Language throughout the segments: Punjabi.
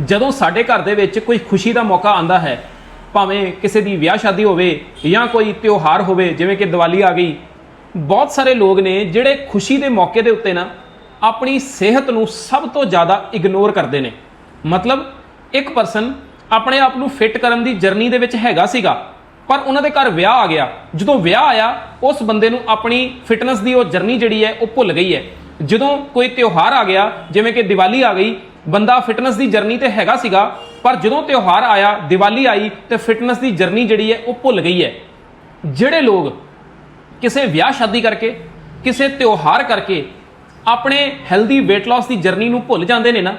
ਜਦੋਂ ਸਾਡੇ ਘਰ ਦੇ ਵਿੱਚ ਕੋਈ ਖੁਸ਼ੀ ਦਾ ਮੌਕਾ ਆਂਦਾ ਹੈ, ਭਾਵੇਂ ਕਿਸੇ ਦੀ ਵਿਆਹ ਸ਼ਾਦੀ ਹੋਵੇ ਜਾਂ ਕੋਈ ਤਿਉਹਾਰ ਹੋਵੇ, ਜਿਵੇਂ ਕਿ ਦੀਵਾਲੀ ਆ ਗਈ, ਬਹੁਤ ਸਾਰੇ ਲੋਕ ਨੇ ਜਿਹੜੇ ਖੁਸ਼ੀ ਦੇ ਮੌਕੇ ਦੇ ਉੱਤੇ ਨਾ ਆਪਣੀ ਸਿਹਤ ਨੂੰ ਸਭ ਤੋਂ ਜ਼ਿਆਦਾ ਇਗਨੋਰ ਕਰਦੇ ਨੇ। ਮਤਲਬ ਇੱਕ ਪਰਸਨ ਆਪਣੇ ਆਪ ਨੂੰ ਫਿੱਟ ਕਰਨ ਦੀ ਜਰਨੀ ਦੇ ਵਿੱਚ ਹੈਗਾ ਸੀਗਾ, ਪਰ ਉਹਨਾਂ ਦੇ ਘਰ ਵਿਆਹ ਆ ਗਿਆ। ਜਦੋਂ ਵਿਆਹ ਆਇਆ, ਉਸ ਬੰਦੇ ਨੂੰ ਆਪਣੀ ਫਿਟਨੈਸ ਦੀ ਉਹ ਜਰਨੀ ਜਿਹੜੀ ਹੈ, ਉਹ ਭੁੱਲ ਗਈ ਹੈ। ਜਦੋਂ ਕੋਈ ਤਿਉਹਾਰ ਆ ਗਿਆ, ਜਿਵੇਂ ਕਿ ਦੀਵਾਲੀ ਆ ਗਈ, ਬੰਦਾ ਫਿਟਨੈਸ ਦੀ ਜਰਨੀ ਤੇ ਹੈਗਾ ਸੀਗਾ, ਪਰ ਜਦੋਂ ਤਿਉਹਾਰ ਆਇਆ, ਦੀਵਾਲੀ ਆਈ ਤੇ ਫਿਟਨੈਸ ਦੀ ਜਰਨੀ ਜਿਹੜੀ ਹੈ ਉਹ ਭੁੱਲ ਗਈ ਹੈ। ਜਿਹੜੇ ਲੋਕ ਕਿਸੇ ਵਿਆਹ ਸ਼ਾਦੀ ਕਰਕੇ, ਕਿਸੇ ਤਿਉਹਾਰ ਕਰਕੇ ਆਪਣੇ ਹੈਲਦੀ weight loss ਦੀ ਜਰਨੀ ਨੂੰ ਭੁੱਲ ਜਾਂਦੇ ਨੇ ਨਾ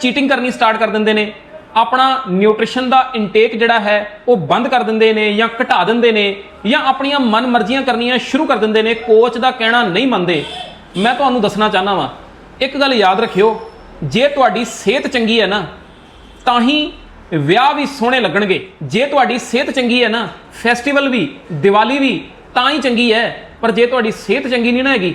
ਚੀਟਿੰਗ ਕਰਨੀ ਸਟਾਰਟ ਕਰ ਦਿੰਦੇ ਨੇ, ਆਪਣਾ ਨਿਊਟ੍ਰੀਸ਼ਨ ਦਾ ਇਨਟੇਕ ਜਿਹੜਾ ਹੈ ਉਹ ਬੰਦ ਕਰ ਦਿੰਦੇ ਨੇ ਜਾਂ ਘਟਾ ਦਿੰਦੇ ਨੇ ਜਾਂ ਆਪਣੀਆਂ ਮਨ ਮਰਜ਼ੀਆਂ ਕਰਨੀਆਂ ਸ਼ੁਰੂ ਕਰ ਦਿੰਦੇ ਨੇ ਕੋਚ ਦਾ ਕਹਿਣਾ ਨਹੀਂ ਮੰਨਦੇ ਮੈਂ ਤੁਹਾਨੂੰ ਦੱਸਣਾ ਚਾਹਨਾ ਵਾਂ, ਇੱਕ ਗੱਲ ਯਾਦ ਰੱਖਿਓ, ਜੇ ਤੁਹਾਡੀ ਸਿਹਤ ਚੰਗੀ ਹੈ ਨਾ, ਤਾਂ ਹੀ ਵਿਆਹ ਵੀ ਸੋਹਣੇ ਲੱਗਣਗੇ। ਜੇ ਤੁਹਾਡੀ ਸਿਹਤ ਚੰਗੀ ਹੈ ਨਾ, ਫੈਸਟੀਵਲ ਵੀ, ਦੀਵਾਲੀ ਵੀ, ਤਾਂ ਹੀ ਚੰਗੀ ਹੈ। ਪਰ ਜੇ ਤੁਹਾਡੀ ਸਿਹਤ ਚੰਗੀ ਨਹੀਂ ਨਾ ਹੈਗੀ,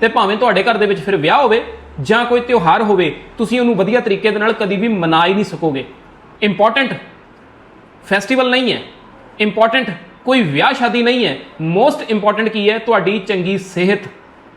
ਤੇ ਭਾਵੇਂ ਤੁਹਾਡੇ ਘਰ ਦੇ ਵਿੱਚ ਫਿਰ ਵਿਆਹ ਹੋਵੇ ਜਾਂ ਕੋਈ ਤਿਉਹਾਰ ਹੋਵੇ, ਤੁਸੀਂ ਉਹਨੂੰ ਵਧੀਆ ਤਰੀਕੇ ਦੇ ਨਾਲ ਕਦੀ ਵੀ ਮਨਾ ਹੀ ਨਹੀਂ ਸਕੋਗੇ। ਇੰਪੋਰਟੈਂਟ ਫੈਸਟੀਵਲ ਨਹੀਂ ਹੈ। ਇੰਪੋਰਟੈਂਟ ਕੋਈ ਵਿਆਹ ਸ਼ਾਦੀ ਨਹੀਂ ਹੈ। ਮੋਸਟ ਇੰਪੋਰਟੈਂਟ ਕੀ ਹੈ? ਤੁਹਾਡੀ ਚੰਗੀ ਸਿਹਤ।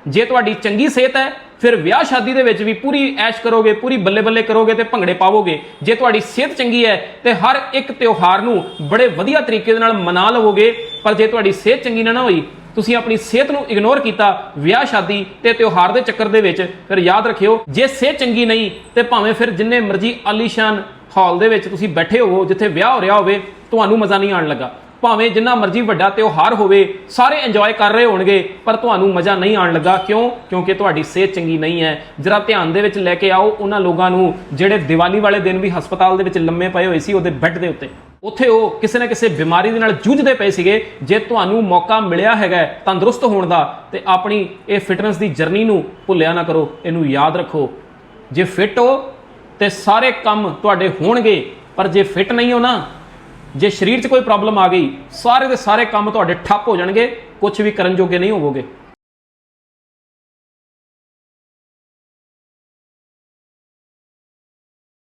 ਜੇ ਤੁਹਾਡੀ ਚੰਗੀ ਸਿਹਤ ਹੈ, ਫਿਰ ਵਿਆਹ ਸ਼ਾਦੀ ਦੇ ਵਿੱਚ ਵੀ ਪੂਰੀ ਐਸ਼ ਕਰੋਗੇ, ਪੂਰੀ ਬੱਲੇ ਬੱਲੇ ਕਰੋਗੇ ਤੇ ਭੰਗੜੇ ਪਾਵੋਗੇ। ਜੇ ਤੁਹਾਡੀ ਸਿਹਤ ਚੰਗੀ ਹੈ, ਤੇ ਹਰ ਇੱਕ ਤਿਉਹਾਰ ਨੂੰ ਬੜੇ ਵਧੀਆ ਤਰੀਕੇ ਦੇ ਨਾਲ ਮਨਾ ਲਵੋਗੇ। ਪਰ ਜੇ ਤੁਹਾਡੀ ਸਿਹਤ ਚੰਗੀ ਨਾ ਹੋਈ, ਤੁਸੀਂ ਆਪਣੀ ਸਿਹਤ ਨੂੰ ਇਗਨੋਰ ਕੀਤਾ, ਵਿਆਹ, ਸ਼ਾਦੀ ਤੇ ਤਿਉਹਾਰ ਦੇ ਚੱਕਰ ਦੇ ਵਿੱਚ, ਫਿਰ ਯਾਦ ਰੱਖਿਓ, ਜੇ ਸਿਹਤ ਚੰਗੀ ਨਹੀਂ, ਤੇ ਭਾਵੇਂ ਫਿਰ ਜਿੰਨੇ ਮਰਜ਼ੀ ਆਲੀਸ਼ਾਨ ਹਾਲ ਦੇ ਵਿੱਚ ਤੁਸੀਂ ਬੈਠੇ ਹੋਵੋ, ਜਿੱਥੇ ਵਿਆਹ ਹੋ ਰਿਹਾ ਹੋਵੇ, ਤੁਹਾਨੂੰ ਮਜ਼ਾ ਨਹੀਂ ਆਉਣ ਲੱਗਾ। ਭਾਵੇਂ ਜਿੰਨਾ ਮਰਜ਼ੀ ਵੱਡਾ ਤਿਉਹਾਰ ਹੋਵੇ, ਸਾਰੇ ਇੰਜੋਏ ਕਰ ਰਹੇ ਹੋਣਗੇ, ਪਰ ਤੁਹਾਨੂੰ ਮਜ਼ਾ ਨਹੀਂ ਆਉਣ ਲੱਗਾ। ਕਿਉਂ? ਕਿਉਂਕਿ ਤੁਹਾਡੀ ਸਿਹਤ ਚੰਗੀ ਨਹੀਂ ਹੈ। ਜਰਾ ਧਿਆਨ ਦੇ ਵਿੱਚ ਲੈ ਕੇ ਆਓ ਉਹਨਾਂ ਲੋਕਾਂ ਨੂੰ, ਜਿਹੜੇ ਦੀਵਾਲੀ ਵਾਲੇ ਦਿਨ ਵੀ ਹਸਪਤਾਲ ਦੇ ਵਿੱਚ ਲੰਮੇ ਪਏ ਹੋਏ ਸੀ ਉਹਦੇ ਬੈੱਡ ਦੇ ਉੱਤੇ। ਉੱਥੇ ਉਹ ਕਿਸੇ ਨਾ ਕਿਸੇ ਬਿਮਾਰੀ ਦੇ ਨਾਲ ਜੂਝਦੇ ਪਏ ਸੀਗੇ। ਜੇ ਤੁਹਾਨੂੰ ਮੌਕਾ ਮਿਲਿਆ ਹੈਗਾ ਤੰਦਰੁਸਤ ਹੋਣ ਦਾ, ਤੇ ਆਪਣੀ ਇਹ ਫਿਟਨੈਸ ਦੀ ਜਰਨੀ ਨੂੰ ਭੁੱਲਿਆ ਨਾ ਕਰੋ। ਇਹਨੂੰ ਯਾਦ ਰੱਖੋ। ਜੇ ਫਿੱਟ ਹੋ, ਤੇ ਸਾਰੇ ਕੰਮ ਤੁਹਾਡੇ ਹੋਣਗੇ, ਪਰ ਜੇ ਫਿੱਟ ਨਹੀਂ ਹੋ ਨਾ ਜੇ ਸਰੀਰ 'ਚ ਕੋਈ ਪ੍ਰੋਬਲਮ ਆ ਗਈ, ਸਾਰੇ ਦੇ ਸਾਰੇ ਕੰਮ ਤੁਹਾਡੇ ਠੱਪ ਹੋ ਜਾਣਗੇ ਕੁਝ ਵੀ ਕਰਨ ਜੋਗੇ ਨਹੀਂ ਹੋਵੋਗੇ।